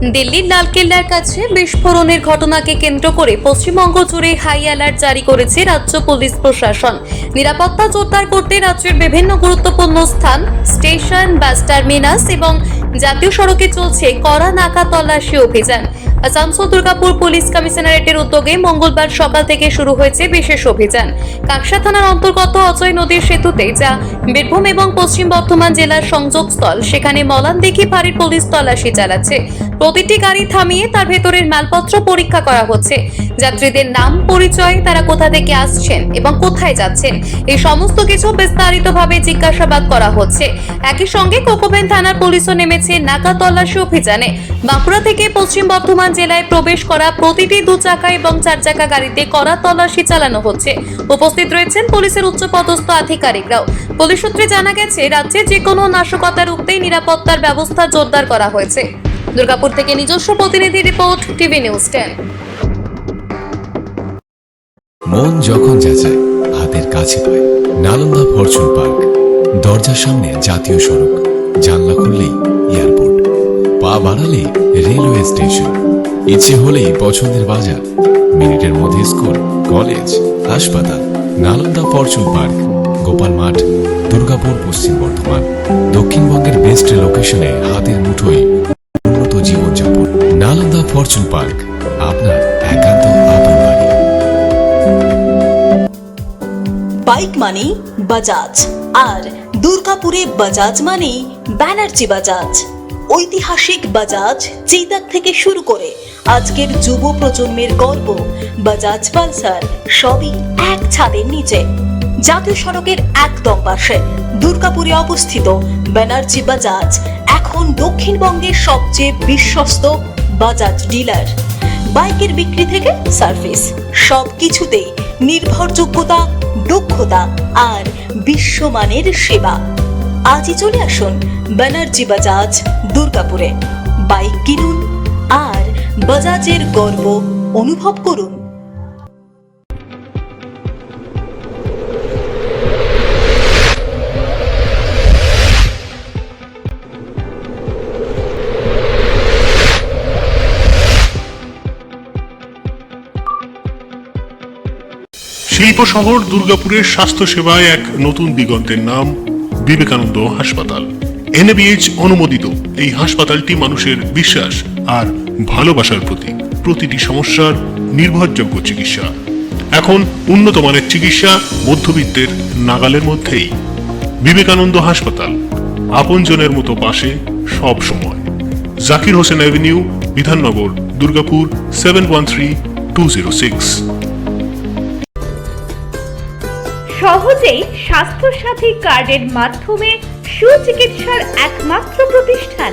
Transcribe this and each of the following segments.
দিল্লির লালকেল্লার কাছে বিস্ফোরণের ঘটনাকে কেন্দ্র করে পশ্চিমবঙ্গ জুড়ে হাই অ্যালার্ট জারি করেছে রাজ্য পুলিশ প্রশাসন। নিরাপত্তা জোরদার করতে রাজ্যের বিভিন্ন গুরুত্বপূর্ণ স্থান, স্টেশন, বাস টার্মিনাস এবং জাতীয় সড়কে চলছে কড়া নাকা তল্লাশি অভিযান। আসানসোল দুর্গাপুর পুলিশ কমিশনারেটের উদ্যোগে মঙ্গলবার সকাল থেকে শুরু হয়েছে বিশেষ অভিযান। কাকসা থানার অন্তর্গত অজয় নদীর সেতুতে যা বীরভূম এবং পশ্চিম বর্ধমান জেলার সংযোগস্থল, সেখানে মলানদিঘি ফাঁড়ির পুলিশ তল্লাশি চালাচ্ছে। প্রতিটি গাড়ি থামিয়ে তার ভেতরের মালপত্র পরীক্ষা করা হচ্ছে। যাত্রীদের নাম, পরিচয়, তারা কোথা থেকে আসছেন এবং কোথায় যাচ্ছেন, এই সমস্ত কিছু বিস্তারিতভাবে জিজ্ঞাসাবাদ করা হচ্ছে। একই সঙ্গে কোকোবেন থানার পুলিশও নেমেছে নাকা তল্লাশি অভিযানে। বাঁকুড়া থেকে পশ্চিম বর্ধমান জেলায় প্রবেশ করা প্রতিটি দু চাকা এবং চার চাকা গাড়িতে কড়া তল্লাশি চালানো হচ্ছে। উপস্থিত রয়েছেন পুলিশের উচ্চপদস্থ আধিকারিকরাও। পুলিশ সূত্রে জানা গেছে, রাজ্যে যে কোনো নাশকতা রুখতেই নিরাপত্তার ব্যবস্থা জোরদার করা হয়েছে। দুর্গাপুর থেকে নিজস্ব প্রতিনিধি রিপোর্ট, টিভি নিউজ টেন। মন যখন যাচায়, হাতের কাছে পায়। নালন্দা ফরচুন পার্ক, দরজার সামনে জাতীয় সড়ক। জানলা খুললেই এয়ারপোর্ট। পা বাড়ালে রেলওয়ে স্টেশন। ইচ্ছে হলেই পছন্দের বাজার, মিনিটের মধ্যে স্কুল, কলেজ, হাসপাতাল, নালন্দা ফরচুন পার্ক, গোপাল মাঠ, দুর্গাপুর পশ্চিম বর্ধমান, দক্ষিণবঙ্গের বেস্ট লোকেশনে হাতের মুঠোয় উন্নত জীবনযাপন, নালন্দা ফরচুন পার্ক, আপনার একান্ত আপন বাড়ি বাইক মানে বাজাজ আর দুর্গাপুরে বাজাজ মানে ব্যানার্জি বাজাজ ঐতিহাসিক বাজাজ চেতাক থেকে শুরু করে আজকের যুব প্রজন্মের গর্ব। বাজাজ পালসার, সবই এক ছাদের নিচে। জাতীয় সড়কের একদম পাশে দুর্গাপুরে অবস্থিত ব্যানার্জি বাজাজ, এখন দক্ষিণবঙ্গের সবচেয়ে বিশ্বস্ত বাজাজ ডিলার। বাইকের বিক্রি থেকে সার্ভিস সব কিছুতেই নির্ভরযোগ্যতা, দক্ষতা আর বিশ্বমানের সেবা। আজই চলে আসুন ব্যানার্জি বাজাজ দুর্গাপুরে। বাইক কিনুন আর বাজাজের গর্ব অনুভব করুন। শিল্প শহর দুর্গাপুরের স্বাস্থ্য সেবায় এক নতুন দিগন্তের নাম বিবেকানন্দ হাসপাতাল। এনএবিএইচ অনুমোদিত এই হাসপাতালটি মানুষের বিশ্বাস আর ভালোবাসার প্রতীক। প্রতিটি সমস্যার নির্ভরযোগ্য চিকিৎসা। এখন উন্নত মানের চিকিৎসা মধ্যবিত্তের নাগালের মধ্যেই। বিবেকানন্দ হাসপাতাল, আপনজনের মতো পাশে সব সময়। Zakir Hossain avenue, Bidhannagar, Durgapur seven one three two zero six সহজেই স্বাস্থ্যসাথী কার্ডের মাধ্যমে সুচিকিৎসার একমাত্র প্রতিষ্ঠান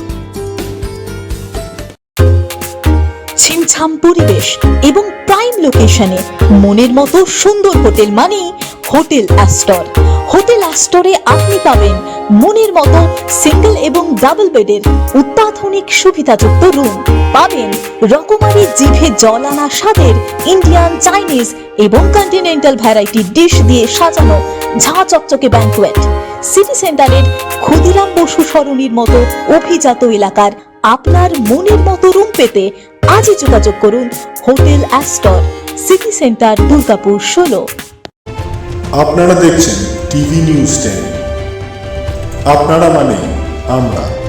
ছিমছাম পরিবেশ এবং প্রাইম লোকেশনে মনের মতো সুন্দর হোটেল মানেই হোটেল অ্যাস্টর হোটেল অ্যাস্টরে আপনি পাবেন মনের মতো সিঙ্গেল এবং ডাবল বেডের অত্যাধুনিক সুবিধাযুক্ত রুম পাবেন রকমারি জিভে জল আনা স্বাদের ইন্ডিয়ান চাইনিজ এবং কন্টিনেন্টাল ভ্যারাইটি ডিশ দিয়ে সাজানো ঝাঁ চকচকে ব্যাঙ্কোয়েট সিটি সেন্টারের ক্ষুদিরাম বসু সরণির মতো অভিজাত এলাকার আপনার মনের মতো রুম পেতে আজই যোগাযোগ করুন hotel Astor city centre, Durgapur, ষোলো। আপনারা দেখছেন টিভি নিউজ টেন। আপনারা মানে আমরা।